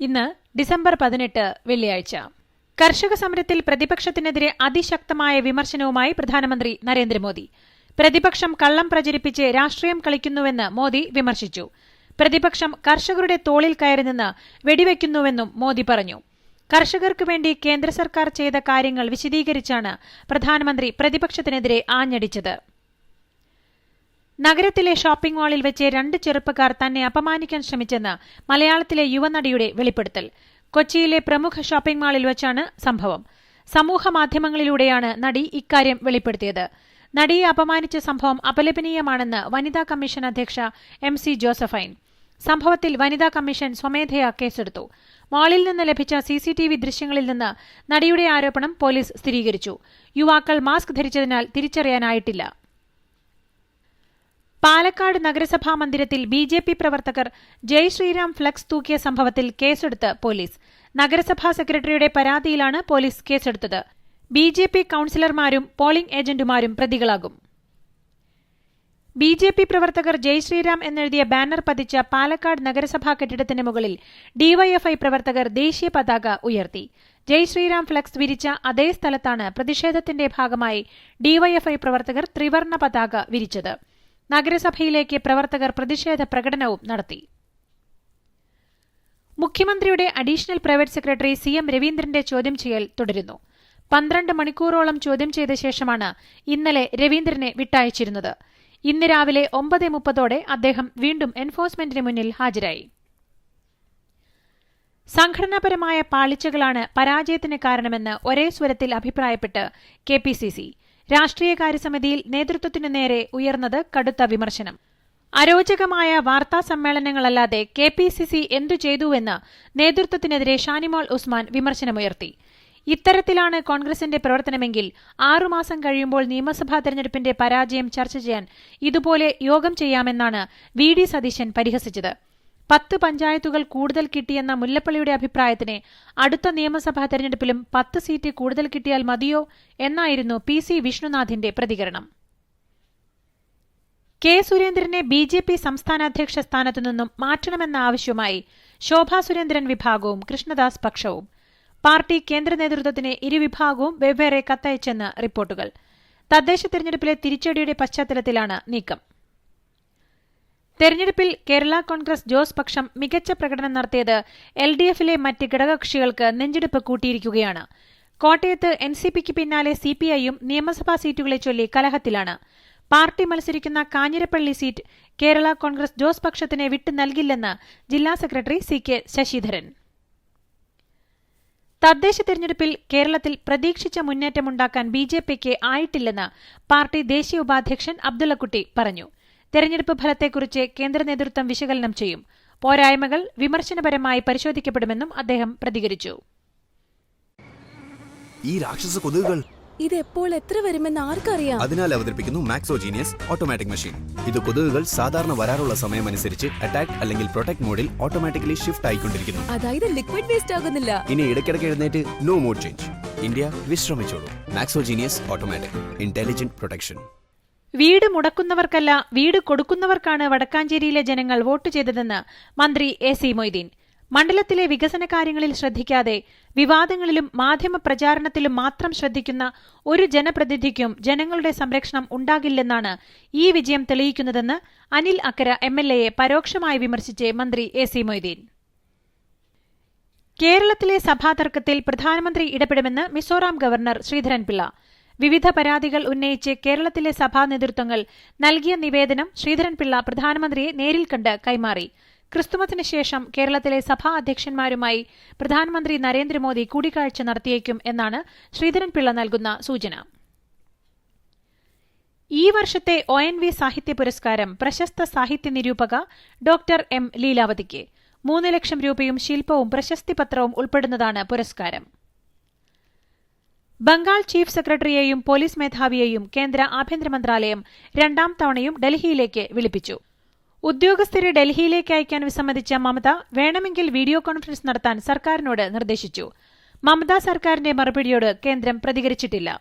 ഇന്ന് ഡിസംബർ പതിനെട്ട് വെള്ളിയാഴ്ച. കർഷക സമരത്തിൽ പ്രതിപക്ഷത്തിനെതിരെ അതിശക്തമായ വിമർശനവുമായി പ്രധാനമന്ത്രി നരേന്ദ്രമോദി. പ്രതിപക്ഷം കള്ളം പ്രചരിപ്പിച്ച് രാഷ്ട്രീയം കളിക്കുന്നുവെന്ന് മോദി വിമർശിച്ചു. പ്രതിപക്ഷം കർഷകരുടെ തോളിൽ കയറി നിന്ന് വെടിവെക്കുന്നുവെന്നും മോദി പറഞ്ഞു. കർഷകർക്ക് വേണ്ടി കേന്ദ്ര സർക്കാർ ചെയ്ത കാര്യങ്ങൾ വിശദീകരിച്ചാണ് പ്രധാനമന്ത്രി പ്രതിപക്ഷത്തിനെതിരെ ആഞ്ഞടിച്ചത്. നഗരത്തിലെ ഷോപ്പിംഗ് മാളിൽ വെച്ച് രണ്ട് ചെറുപ്പക്കാർ തന്നെ അപമാനിക്കാൻ ശ്രമിച്ചെന്ന് മലയാളത്തിലെ യുവനടിയുടെ വെളിപ്പെടുത്തൽ. കൊച്ചിയിലെ പ്രമുഖ ഷോപ്പിംഗ് മാളിൽ വെച്ചാണ് സംഭവം. സമൂഹ മാധ്യമങ്ങളിലൂടെയാണ് നടി ഇക്കാര്യം വെളിപ്പെടുത്തിയത്. നടിയെ അപമാനിച്ച സംഭവം അപലപനീയമാണെന്ന് വനിതാ കമ്മീഷൻ അധ്യക്ഷ എം സി ജോസഫൈൻ. സംഭവത്തിൽ വനിതാ കമ്മീഷൻ സ്വമേധയാ കേസെടുത്തു. മാളിൽ നിന്ന് ലഭിച്ച സിസിടിവി ദൃശ്യങ്ങളിൽ നിന്ന് നടിയുടെ ആരോപണം പോലീസ് സ്ഥിരീകരിച്ചു. യുവാക്കൾ മാസ്ക് ധരിച്ചതിനാൽ തിരിച്ചറിയാനായിട്ടില്ല. പാലക്കാട് നഗരസഭാ മന്ദിരത്തിൽ ബി ജെ പി പ്രവർത്തകർ ജയ് ശ്രീരാം ഫ്ലക്സ് തൂക്കിയ സംഭവത്തിൽ കേസെടുത്ത് പോലീസ്. നഗരസഭാ സെക്രട്ടറിയുടെ പരാതിയിലാണ് പോലീസ് കേസെടുത്തത്. ബി ജെ പി കൌൺസിലർമാരും പോളിംഗ് ഏജന്റുമാരും പ്രതികളാകും. ബി ജെ പി പ്രവർത്തകർ ജയ് ശ്രീരാം എന്നെഴുതിയ ബാനർ പതിച്ച പാലക്കാട് നഗരസഭാ കെട്ടിടത്തിന് മുകളിൽ ഡിവൈഎഫ്ഐ പ്രവർത്തകർ ദേശീയ പതാക ഉയർത്തി. ജയ് ശ്രീരാം ഫ്ലക്സ് വിരിച്ച അതേ സ്ഥലത്താണ് പ്രതിഷേധത്തിന്റെ ഭാഗമായി ഡിവൈഎഫ്ഐ പ്രവർത്തകർ ത്രിവർണ പതാക വിരിച്ചത്. നഗരസഭയിലേക്ക് പ്രവർത്തകർ പ്രതിഷേധ പ്രകടനവും നടത്തി. മുഖ്യമന്ത്രിയുടെ additional private secretary C M രവീന്ദ്രന്റെ ചോദ്യം ചെയ്യൽ തുടരുന്നു. പന്ത്രണ്ട് മണിക്കൂറോളം ചോദ്യം ചെയ്ത ശേഷമാണ് ഇന്നലെ രവീന്ദ്രനെ വിട്ടയച്ചിരുന്നത്. ഇന്ന് രാവിലെ ഒമ്പത് മുപ്പതോടെ അദ്ദേഹം വീണ്ടും എൻഫോഴ്സ്മെന്റിന് മുന്നിൽ ഹാജരായി. സംഘടനാപരമായ പാളിച്ചകളാണ് പരാജയത്തിന് കാരണമെന്ന് ഒരേ സ്വരത്തിൽ അഭിപ്രായപ്പെട്ട് കെ പി സി സി. രാഷ്ട്രീയകാര്യ സമിതിയിൽ നേതൃത്വത്തിനു നേരെ ഉയർന്നത് കടുത്ത വിമർശനം. അരോചകമായ വാർത്താ സമ്മേളനങ്ങളല്ലാതെ കെ പി സി സി എന്തു ചെയ്തുവെന്ന് നേതൃത്വത്തിനെതിരെ ഷാനിമോൾ ഉസ്മാൻ വിമർശനമുയർത്തി. ഇത്തരത്തിലാണ് കോൺഗ്രസിന്റെ പ്രവർത്തനമെങ്കിൽ ആറുമാസം കഴിയുമ്പോൾ നിയമസഭാ തെരഞ്ഞെടുപ്പിന്റെ പരാജയം ചർച്ച ചെയ്യാൻ ഇതുപോലെ യോഗം ചെയ്യാമെന്നാണ് വി ഡി സതീശൻ പരിഹസിച്ചത്. പത്ത് പഞ്ചായത്തുകൾ കൂടുതൽ കിട്ടിയെന്ന മുല്ലപ്പള്ളിയുടെ അഭിപ്രായത്തിന് അടുത്ത നിയമസഭാ തെരഞ്ഞെടുപ്പിലും പത്ത് സീറ്റ് കൂടുതൽ കിട്ടിയാൽ മതിയോ എന്നായിരുന്നു പി സി വിഷ്ണുനാഥിന്റെ പ്രതികരണം. കെ സുരേന്ദ്രനെ ബി ജെ പി സംസ്ഥാന അധ്യക്ഷ സ്ഥാനത്തു നിന്നും മാറ്റണമെന്ന ആവശ്യവുമായി ശോഭാ സുരേന്ദ്രൻ വിഭാഗവും കൃഷ്ണദാസ് പക്ഷവും. പാർട്ടി കേന്ദ്ര നേതൃത്വത്തിന് ഇരുവിഭാഗവും വെവ്വേറെ കത്തയച്ചെന്ന് റിപ്പോർട്ടുകൾ. തദ്ദേശ തെരഞ്ഞെടുപ്പിലെ തിരിച്ചടിയുടെ പശ്ചാത്തലത്തിലാണ് നീക്കം. തെരഞ്ഞെടുപ്പിൽ കേരള കോൺഗ്രസ് ജോസ് പക്ഷം മികച്ച പ്രകടനം നടത്തിയത് എൽ ഡി എഫിലെ മറ്റ് ഘടകകക്ഷികൾക്ക് നെഞ്ചെടുപ്പ് കൂട്ടിയിരിക്കുകയാണ്. കോട്ടയത്ത് എൻ സി പിക്ക് പിന്നാലെ സി പി ഐയും നിയമസഭാ സീറ്റുകളെ ചൊല്ലി കലഹത്തിലാണ്. പാർട്ടി മത്സരിക്കുന്ന കാഞ്ഞിരപ്പള്ളി സീറ്റ് കേരള കോൺഗ്രസ് ജോസ് പക്ഷത്തിന് വിട്ടു നൽകില്ലെന്ന് ജില്ലാ സെക്രട്ടറി സി കെ ശശിധരൻ. തദ്ദേശ തെരഞ്ഞെടുപ്പിൽ കേരളത്തിൽ പ്രതീക്ഷിച്ച മുന്നേറ്റമുണ്ടാക്കാൻ ബി ജെ പിക്ക് ആയിട്ടില്ലെന്ന് പാർട്ടി ദേശീയ ഉപാധ്യക്ഷൻ അബ്ദുള്ളക്കുട്ടി പറഞ്ഞു. തെരഞ്ഞെടുപ്പ് ഫലത്തെക്കുറിച്ച് കേന്ദ്ര നേതൃത്വം വിശകലനം ചെയ്യും. പോരായ്മകൾ വിമർശനപരമായി പരിശോധിക്കപ്പെടുമെന്നും അദ്ദേഹം പ്രതികരിച്ചു. ഈ രാക്ഷസ കൊതുകുകൾ ഇത് എപ്പോൾ എത്ര വരുമെന്ന് ആർക്കറിയാം? അതിനാൽ അവതരിപ്പിക്കുന്നു മാക്സോജീനിയസ് ഓട്ടോമാറ്റിക് മെഷീൻ ഇത് കൊതുകുകൾ സാധാരണ വരാറുള്ള സമയം അനുസരിച്ച് അറ്റാക്ക് അല്ലെങ്കിൽ പ്രൊട്ടക്ട് മോഡിൽ ഓട്ടോമാറ്റിക്കലി ഷിഫ്റ്റ് ആയിക്കൊണ്ടിരിക്കുന്നു. അതായത് ലിക്വിഡ് വേസ്റ്റ് ആകുന്നില്ല. ഇനി ഇടയ്ക്കിടയ്ക്ക് എഴുന്നേറ്റ് നോ മോഡ് ചേഞ്ച് ഇന്ത്യ വിശ്രമിച്ചോളൂ. മാക്സോജീനിയസ് ഓട്ടോമാറ്റിക് ഇന്റലിജന്റ് പ്രൊട്ടക്ഷൻ വീട് മുടക്കുന്നവർക്കല്ല വീട് കൊടുക്കുന്നവർക്കാണ് വടക്കാഞ്ചേരിയിലെ ജനങ്ങൾ വോട്ട് ചെയ്തതെന്ന് മന്ത്രി എ സി മൊയ്തീൻ. മണ്ഡലത്തിലെ വികസന കാര്യങ്ങളിൽ ശ്രദ്ധിക്കാതെ വിവാദങ്ങളിലും മാധ്യമ പ്രചാരണത്തിലും മാത്രം ശ്രദ്ധിക്കുന്ന ഒരു ജനപ്രതിനിധിക്കും ജനങ്ങളുടെ സംരക്ഷണം ഉണ്ടാകില്ലെന്നാണ് ഈ വിജയം തെളിയിക്കുന്നതെന്ന് അനിൽ അക്കര എം പരോക്ഷമായി വിമർശിച്ച് മന്ത്രി എ സി മൊയ്തീൻ. കേരളത്തിലെ സഭാതർക്കത്തിൽ പ്രധാനമന്ത്രി ഇടപെടുമെന്ന് മിസോറാം ഗവർണർ ശ്രീധരൻപിള്ള. വിവിധ പരാതികൾ ഉന്നയിച്ച് കേരളത്തിലെ സഭാ നേതൃത്വങ്ങൾ നൽകിയ നിവേദനം ശ്രീധരൻപിള്ള പ്രധാനമന്ത്രിയെ നേരിൽ കണ്ട് കൈമാറി. ക്രിസ്തുമസിന് ശേഷം കേരളത്തിലെ സഭാ അധ്യക്ഷന്മാരുമായി പ്രധാനമന്ത്രി നരേന്ദ്രമോദി കൂടിക്കാഴ്ച നടത്തിയേക്കും എന്നാണ് ശ്രീധരൻപിള്ള നൽകുന്ന സൂചന. ഈ വർഷത്തെ ഒ എൻ വി സാഹിത്യ പുരസ്കാരം പ്രശസ്ത സാഹിത്യ നിരൂപക ഡോക്ടർ എം. ലീലാവതിക്ക്. മൂന്ന് ലക്ഷം രൂപയും ശില്പവും പ്രശസ്തി പത്രവും ഉൾപ്പെടുന്നതാണ് പുരസ്കാരം. ബംഗാൾ ചീഫ് സെക്രട്ടറിയെയും പോലീസ് മേധാവിയെയും കേന്ദ്ര ആഭ്യന്തര മന്ത്രാലയം രണ്ടാം തവണയും ഡൽഹിയിലേക്ക് വിളിപ്പിച്ചു. ഉദ്യോഗസ്ഥരെ ഡൽഹിയിലേക്ക് അയക്കാൻ വിസമ്മതിച്ച മമത വേണമെങ്കിൽ വീഡിയോ കോൺഫറൻസ് നടത്താൻ സർക്കാരിനോട് നിർദ്ദേശിച്ചു. മമത സർക്കാരിന്റെ മറുപടിയോട് കേന്ദ്രം പ്രതികരിച്ചിട്ടില്ല.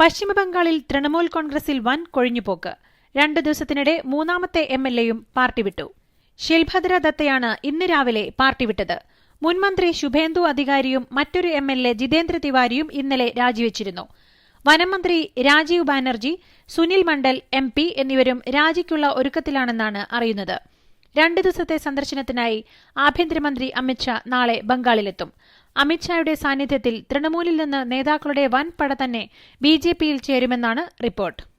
പശ്ചിമബംഗാളിൽ തൃണമൂൽ കോൺഗ്രസിൽ വൻ കൊഴിഞ്ഞുപോക്ക്. രണ്ടു ദിവസത്തിനിടെ മൂന്നാമത്തെ എം എൽ എയും പാർട്ടി വിട്ടു. ശിൽഭദ്ര ദത്തയാണ് ഇന്ന് രാവിലെ പാർട്ടി വിട്ടത്. മുൻമന്ത്രി ശുഭേന്ദു അധികാരിയും മറ്റൊരു എം എൽ എ ജിതേന്ദ്ര തിവാരിയും ഇന്നലെ രാജിവെച്ചിരുന്നു. വനമന്ത്രി രാജീവ് ബാനർജി സുനിൽ മണ്ഡൽ എം പി എന്നിവരും രാജിക്കുള്ള ഒരുക്കത്തിലാണെന്നാണ് അറിയുന്നത്. രണ്ട് ദിവസത്തെ സന്ദർശനത്തിനായി ആഭ്യന്തരമന്ത്രി അമിത്ഷാ നാളെ ബംഗാളിലെത്തും. അമിത്ഷായുടെ സാന്നിധ്യത്തിൽ തൃണമൂലിൽ നിന്ന് നേതാക്കളുടെ വൻ പട തന്നെ ബി ജെ പിയിൽ ചേരുമെന്നാണ് report.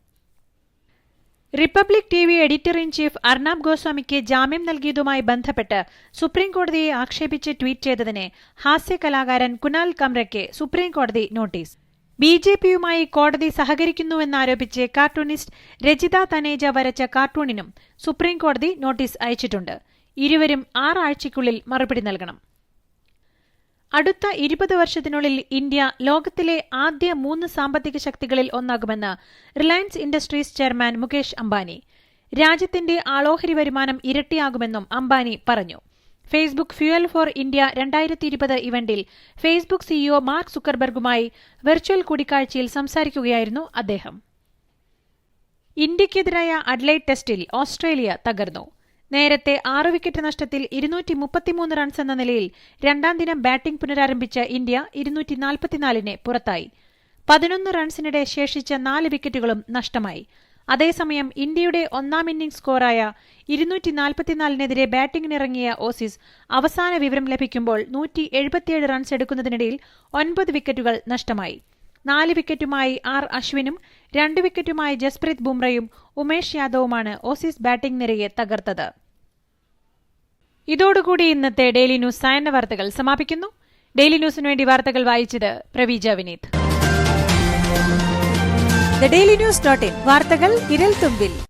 Republic T V editor in chief Arnab ഗോസ്വാമിക്ക് ജാമ്യം നൽകിയതുമായി ബന്ധപ്പെട്ട് സുപ്രീംകോടതിയെ ആക്ഷേപിച്ച് ട്വീറ്റ് ചെയ്തതിന് ഹാസ്യ കലാകാരൻ കുനാൽ കംറയ്ക്ക് സുപ്രീംകോടതി നോട്ടീസ്. ബി ജെ പിയുമായി കോടതി സഹകരിക്കുന്നുവെന്നാരോപിച്ച് കാർട്ടൂണിസ്റ്റ് രജിത തനേജ വരച്ച കാർട്ടൂണിനും സുപ്രീംകോടതി നോട്ടീസ് അയച്ചിട്ടുണ്ട്. ഇരുവരും ആറാഴ്ചയ്ക്കുള്ളിൽ മറുപടി നൽകണം. അടുത്ത ഇരുപത് വർഷത്തിനുള്ളിൽ ഇന്ത്യ ലോകത്തിലെ ആദ്യ മൂന്ന് സാമ്പത്തിക ശക്തികളിൽ ഒന്നാകുമെന്ന് Reliance Industries chairman Mukesh Ambani. രാജ്യത്തിന്റെ ആളോഹരി വരുമാനം ഇരട്ടിയാകുമെന്നും അംബാനി പറഞ്ഞു. ഫേസ്ബുക്ക് ഫ്യൂവൽ ഫോർ ഇന്ത്യ രണ്ടായിരത്തി ഇരുപത് ഇവന്റിൽ ഫേസ്ബുക്ക് സിഇഒ മാർക്ക് സുക്കർബർഗുമായി വെർച്വൽ കൂടിക്കാഴ്ചയിൽ സംസാരിക്കുകയായിരുന്നു അദ്ദേഹം. ഇന്ത്യക്കെതിരായ അഡ്ലൈറ്റ് ടെസ്റ്റിൽ ഓസ്ട്രേലിയ തകർന്നു. നേരത്തെ ആറ് വിക്കറ്റ് നഷ്ടത്തിൽ ഇരുന്നൂറ്റി മുപ്പത്തിമൂന്ന് റൺസ് എന്ന നിലയിൽ രണ്ടാം ദിനം ബാറ്റിംഗ് പുനരാരംഭിച്ച ഇന്ത്യ ഇരുന്നൂറ്റി നാൽപ്പത്തിനാലിന് പുറത്തായി. പതിനൊന്ന് റൺസിനിടെ ശേഷിച്ച നാല് വിക്കറ്റുകളും നഷ്ടമായി. അതേസമയം ഇന്ത്യയുടെ ഒന്നാം ഇന്നിംഗ്സ് സ്കോറായ ഇരുന്നൂറ്റി നാൽപ്പത്തിനാലിനെതിരെ ബാറ്റിംഗിനിറങ്ങിയ ഓസീസ് അവസാന വിവരം ലഭിക്കുമ്പോൾ നൂറ്റി എഴുപത്തിയേഴ് റൺസ് എടുക്കുന്നതിനിടയിൽ ഒൻപത് വിക്കറ്റുകൾ നഷ്ടമായി. നാല് വിക്കറ്റുമായി ആർ അശ്വിനും രണ്ട് വിക്കറ്റുമായി ജസ്പ്രീത് ബുംറയും ഉമേഷ് യാദവുമാണ് ഓസീസ് ബാറ്റിംഗ് നിരയെ തകർത്തത്. ഇതോടുകൂടി ഇന്നത്തെ ഡെയിലി ന്യൂസ് സായന്ന വാർത്തകൾ സമാപിക്കുന്നു. ഡെയിലി ന്യൂസിനു വേണ്ടി വാർത്തകൾ വായിച്ചത് Praveeja Vineeth. Daily news dot in. വാർത്തകൾ വിരൽ തുമ്പിൽ.